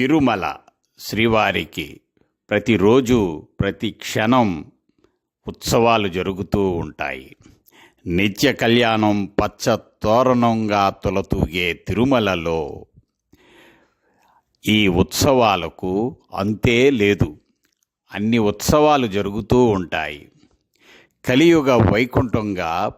తిరుమల శ్రీవారికి ప్రతిరోజు ప్రతి క్షణం ఉత్సవాలు జరుగుతూ ఉంటాయి. నిత్య కళ్యాణం పచ్చ తోరణంగా తొలతూగే తిరుమలలో ఈ ఉత్సవాలకు అంతే లేదు. అన్ని ఉత్సవాలు జరుగుతూ ఉంటాయి. కలియుగ వైకుంఠంగా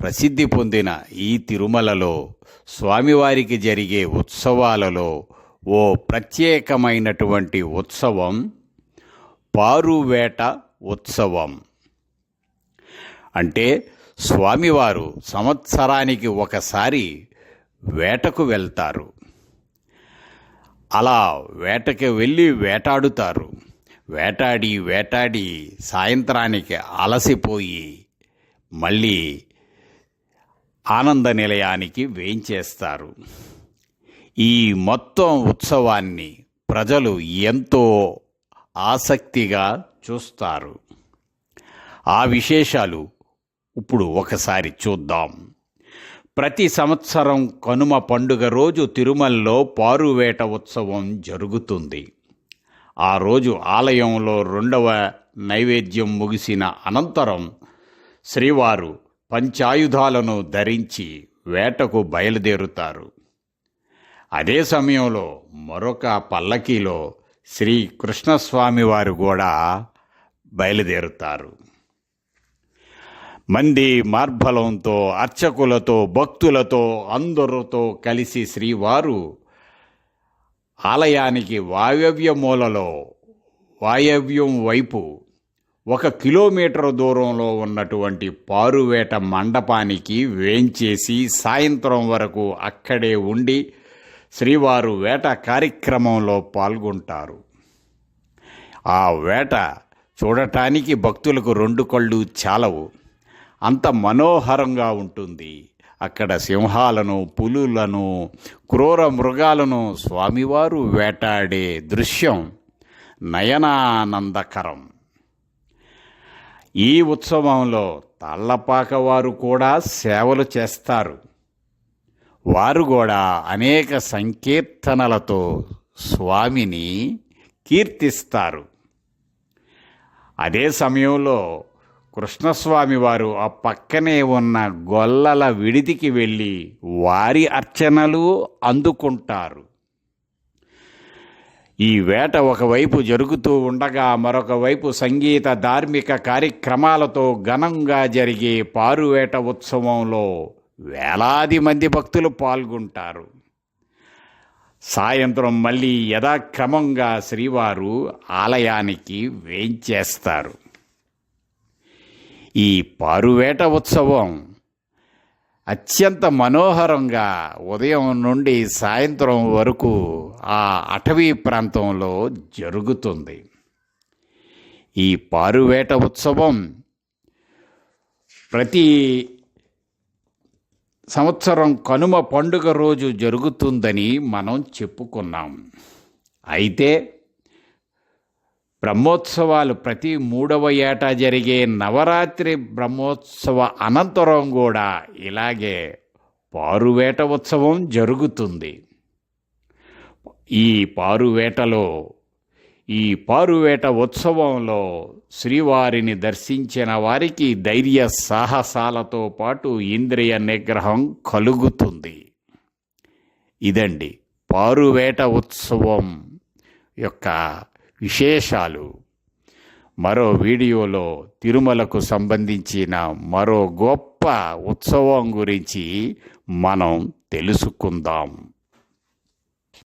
ప్రసిద్ధి పొందిన ఈ తిరుమలలో స్వామివారికి జరిగే ఉత్సవాలలో ఓ ప్రత్యేకమైనటువంటి ఉత్సవం పారువేట ఉత్సవం. అంటే స్వామివారు సంవత్సరానికి ఒకసారి వేటకు వెళ్తారు. అలా వేటకి వెళ్ళి వేటాడుతారు. వేటాడి వేటాడి సాయంత్రానికి అలసిపోయి మళ్ళీ ఆనంద నిలయానికి వేయించేస్తారు. ఈ మొత్తం ఉత్సవాన్ని ప్రజలు ఎంతో ఆసక్తిగా చూస్తారు. ఆ విశేషాలు ఇప్పుడు ఒకసారి చూద్దాం. ప్రతి సంవత్సరం కనుమ పండుగ రోజు తిరుమలలో పారువేట ఉత్సవం జరుగుతుంది. ఆ రోజు ఆలయంలో రెండవ నైవేద్యం ముగిసిన అనంతరం శ్రీవారు పంచాయుధాలను ధరించి వేటకు బయలుదేరుతారు. అదే సమయంలో మరొక పల్లకీలో శ్రీ కృష్ణస్వామి వారు కూడా బయలుదేరుతారు. మంది మార్బలంతో అర్చకులతో భక్తులతో అందరితో కలిసి శ్రీవారు ఆలయానికి వాయవ్య మూలలో వాయవ్యం వైపు ఒక కిలోమీటర్ దూరంలో ఉన్నటువంటి పారువేట మండపానికి వేంచేసి సాయంత్రం వరకు అక్కడే ఉండి శ్రీవారు వేట కార్యక్రమంలో పాల్గొంటారు. ఆ వేట చూడటానికి భక్తులకు రెండు కళ్ళు చాలవు. అంత మనోహరంగా ఉంటుంది. అక్కడ సింహాలను పులులను క్రూర మృగాలను స్వామివారు వేటాడే దృశ్యం నయనానందకరం. ఈ ఉత్సవంలో తాళ్ళపాక వారు కూడా సేవలు చేస్తారు. వారు కూడా అనేక సంకీర్తనలతో స్వామిని కీర్తిస్తారు. అదే సమయంలో కృష్ణస్వామి వారు ఆ పక్కనే ఉన్న గొల్లల విడిదికి వెళ్ళి వారి అర్చనలు అందుకుంటారు. ఈ వేట ఒకవైపు జరుగుతూ ఉండగా మరొక వైపు సంగీత ధార్మిక కార్యక్రమాలతో ఘనంగా జరిగే పారువేట ఉత్సవంలో వేలాది మంది భక్తులు పాల్గొంటారు. సాయంత్రం మళ్ళీ యథాక్రమంగా శ్రీవారు ఆలయానికి వేంచేస్తారు. ఈ పారువేట ఉత్సవం అత్యంత మనోహరంగా ఉదయం నుండి సాయంత్రం వరకు ఆ అటవీ ప్రాంతంలో జరుగుతుంది. ఈ పారువేట ఉత్సవం ప్రతి సంవత్సరం కనుమ పండుగ రోజు జరుగుతుందని మనం చెప్పుకున్నాం. అయితే బ్రహ్మోత్సవాలు ప్రతి మూడవ ఏటా జరిగే నవరాత్రి బ్రహ్మోత్సవ అనంతరం కూడా ఇలాగే పారువేట ఉత్సవం జరుగుతుంది. ఈ పారువేటలో ఈ పారువేట ఉత్సవంలో శ్రీవారిని దర్శించిన వారికి ధైర్య సాహసాలతో పాటు ఇంద్రియ నిగ్రహం కలుగుతుంది. ఇదండి పారువేట ఉత్సవం యొక్క విశేషాలు. మరో వీడియోలో తిరుమలకు సంబంధించిన మరో గొప్ప ఉత్సవం గురించి మనం తెలుసుకుందాం.